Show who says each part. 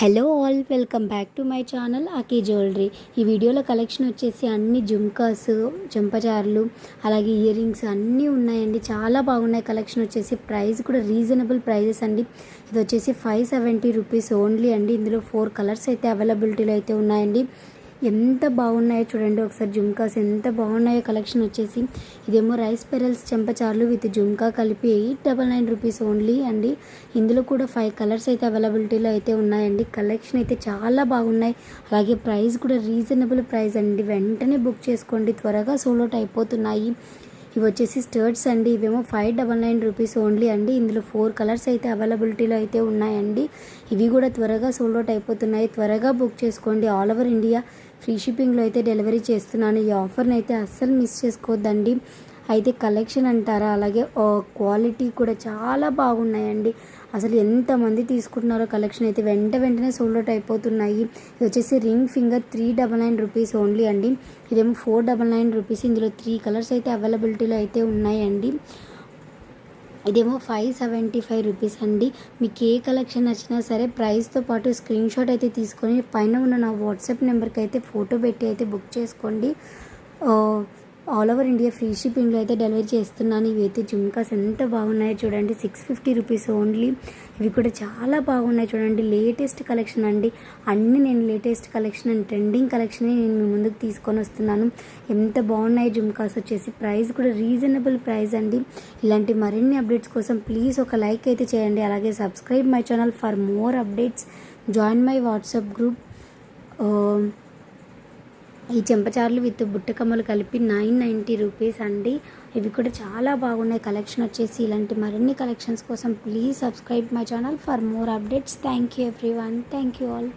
Speaker 1: Hello all welcome back to my channel అకీ jewellery ఈ వీడియోలో collection వచ్చేసి అన్ని జుమ్కాస్ చెంపచార్లు అలాగే ఇయర్ రింగ్స్ అన్నీ ఉన్నాయండి. చాలా బాగున్నాయి కలెక్షన్ వచ్చేసి. ప్రైస్ కూడా రీజనబుల్ ప్రైజెస్ అండి. ఇది వచ్చేసి ఫైవ్ సెవెంటీ రూపీస్ ఓన్లీ అండి. ఇందులో ఫోర్ కలర్స్ అయితే అవైలబిలిటీలో అయితే ఉన్నాయండి. ఎంత బాగున్నాయో చూడండి. ఒకసారి జుమ్కాస్ ఎంత బాగున్నాయో కలెక్షన్ వచ్చేసి. ఇదేమో రైస్ పెరల్స్ చెంపచార్లు విత్ జుమ్కా కలిపి eight double nine rupees only అండి. ఇందులో కూడా ఫైవ్ కలర్స్ అయితే అవైలబిలిటీలో అయితే ఉన్నాయండి. కలెక్షన్ అయితే చాలా బాగున్నాయి. అలాగే ప్రైస్ కూడా రీజనబుల్ ప్రైస్ అండి. వెంటనే బుక్ చేసుకోండి. త్వరగా సోలోట్ అయిపోతున్నాయి. ఇవి వచ్చేసి స్టర్ట్స్ అండి. ఇవేమో five double nine rupees only అండి. ఇందులో ఫోర్ కలర్స్ అయితే అవైలబిలిటీలో అయితే ఉన్నాయండి. ఇవి కూడా త్వరగా సోల్డ్ అవుట్ అయిపోతున్నాయి. త్వరగా బుక్ చేసుకోండి. ఆల్ ఓవర్ ఇండియా ఫ్రీ షిప్పింగ్లో అయితే డెలివరీ చేస్తున్నాను. ఈ ఆఫర్ని అయితే అస్సలు మిస్ చేసుకోవద్దండి. అయితే కలెక్షన్ అంటారా? అలాగే క్వాలిటీ కూడా చాలా బాగున్నాయండి. అసలు ఎంతమంది తీసుకుంటున్నారో కలెక్షన్ అయితే వెంట వెంటనే సోల్డ్ అవుట్ అయిపోతున్నాయి. ఇది వచ్చేసి ring finger three double nine rupees only అండి. ఇదేమో ఫోర్ డబల్ నైన్ రూపీస్. ఇందులో త్రీ కలర్స్ అయితే అవైలబిలిటీలో అయితే ఉన్నాయండి. ఇదేమో ఫైవ్ సెవెంటీ ఫైవ్ రూపీస్ అండి. మీకు ఏ కలెక్షన్ నచ్చినా సరే ప్రైస్తో పాటు స్క్రీన్ షాట్ అయితే తీసుకొని పైన ఉన్న నా వాట్సాప్ నెంబర్కి అయితే ఫోటో పెట్టి అయితే బుక్ చేసుకోండి. ఆల్ ఓవర్ ఇండియా ఫ్రీ షిప్పింగ్లో అయితే డెలివరీ చేస్తున్నాను. ఇవైతే అయితే జుమ్కాస్ ఎంత బాగున్నాయో చూడండి. Six fifty rupees only. ఇవి కూడా చాలా బాగున్నాయి చూడండి. లేటెస్ట్ కలెక్షన్ అండి. అన్నీ నేను latest collection and trending collection నేను మీ ముందుకు తీసుకొని వస్తున్నాను. ఎంత బాగున్నాయి జుమ్కాస్ వచ్చేసి. ప్రైస్ కూడా రీజనబుల్ ప్రైస్ అండి. ఇలాంటి మరిన్ని అప్డేట్స్ కోసం ప్లీజ్ ఒక లైక్ అయితే చేయండి. అలాగే subscribe my channel for more updates. Join my WhatsApp group. ఈ చెంపచార్లు విత్ బుట్టకమ్మలు కలిపి నైన్ నైంటీ రూపీస్ అండి. ఇవి కూడా చాలా బాగున్నాయి. కలెక్షన్ వచ్చేసి ఇలాంటి మరిన్ని కలెక్షన్స్ కోసం please subscribe my channel for more updates. Thank you everyone thank you all.